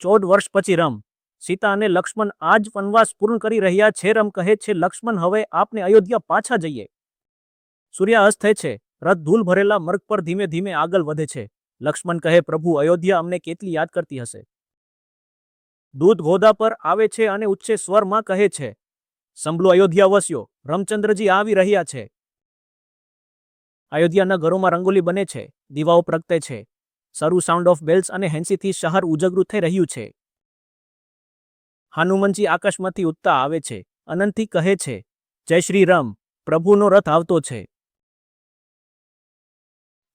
ચૌદ વર્ષ પછી રમ. સીતા અને લક્ષ્મણ આજ વનવાસ પૂર્ણ કરી રહ્યા છે. રમ કહે છે, લક્ષ્મણ, હવે આપને અયોધ્યા પાછા જઈએ. સૂર્યાસ્ત થાય છે. રથ ધૂલ ભરેલા મર્ગ પર ધીમે ધીમે આગળ વધે છે. લક્ષ્મણ કહે, પ્રભુ, અયોધ્યા અમને કેટલી યાદ કરતી હશે? દૂધ ગોદા પર આવે છે અને ઉચ્ચે સ્વરમાં કહે છે સંભળો વસ્યો. રમચંદ્રજી આવી રહ્યા છે. અયોધ્યાના ઘરોમાં રંગોલી બને છે. દીવાઓ પ્રગટે છે. શરૂ સાઉન્ડ ઓફ બેલ્સ અને હેન્સીથી શહર ઉજગરું થઈ રહ્યું છે. હનુમંતજી આકાશમાંથી ઉત્તા આવે છે, અનંતથી કહે છે, જય શ્રી રામ, પ્રભુનો રથ આવતો છે.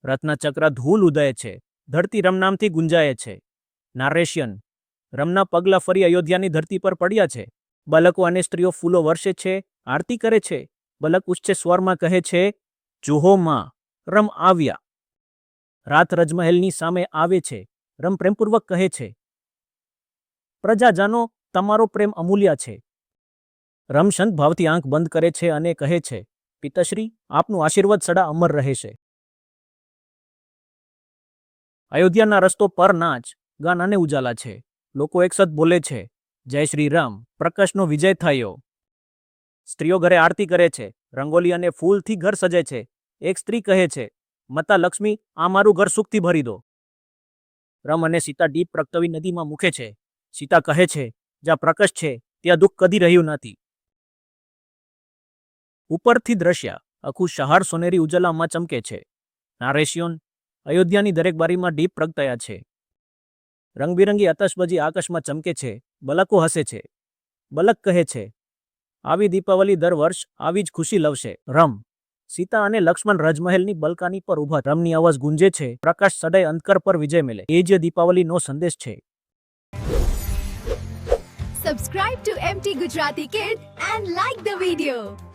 રથના ચક્ર ધૂલ ઉદય છે, ધરતી રમનામથી ગુંજાય છે. નારેશિયન, રમના પગલા ફરી અયોધ્યાની ધરતી પર પડ્યા છે. બાલકો અને સ્ત્રીઓ ફૂલો વર્ષે છે, આરતી કરે છે. બલક ઉચ્ચ સ્વરમાં કહે છે, જુહો માં, રમ આવ્યા. રાત રજમહેલની સામે આવે છે રમ પ્રેમપૂર્વક કહે છે, પ્રજાજાનો, તમારો પ્રેમ અમૂલ્ય છે. રમશંત ભાવથી આંખ બંધ કરે છે અને કહે છે, પિતાશ્રી, આપનું આશીર્વાદ સડા અમર રહેશે. અયોધ્યાના રસ્તો પર નાચ ગાન અને ઉજાલા છે. લોકો એકસત બોલે છે, જય શ્રી રામ, પ્રકાશનો વિજય થયો. સ્ત્રીઓ ઘરે આરતી કરે છે, રંગોલી અને ફૂલથી ઘર સજે છે. એક સ્ત્રી કહે છે મતા લક્ષ્મી, આ મારું ઘર સુખથી ભરી દો. રમ અને સીતા દીપ પ્રગટવી નદીમાં મૂકે છે. સીતા કહે છે, જ્યાં પ્રકાશ છે, ત્યાં દુઃખ કદી રહ્યું નથી. ઉપરથી દ્રશ્ય, આખું શહાર સોનેરી ઉજલામાં ચમકે છે. નારેશિયોન, અયોધ્યાની દરેક બારીમાં દીપ પ્રગટયા છે. રંગબેરંગી આતશબાજી આકાશમાં ચમકે છે. બલકો હસે છે. બલક કહે છે, આવી દીપાવલી દર વર્ષ આવી જ ખુશી લવશે. રમ સીતા અને લક્ષ્મણ રજમહેલની બલકાની પર ઊભા રમની અવાજ ગુંજે છે. પ્રકાશ સડાઈ અંતકર પર વિજય મેલે. એ જ દીપાવલીનો સંદેશ છે. Subscribe to MT Gujarati kid and like the video.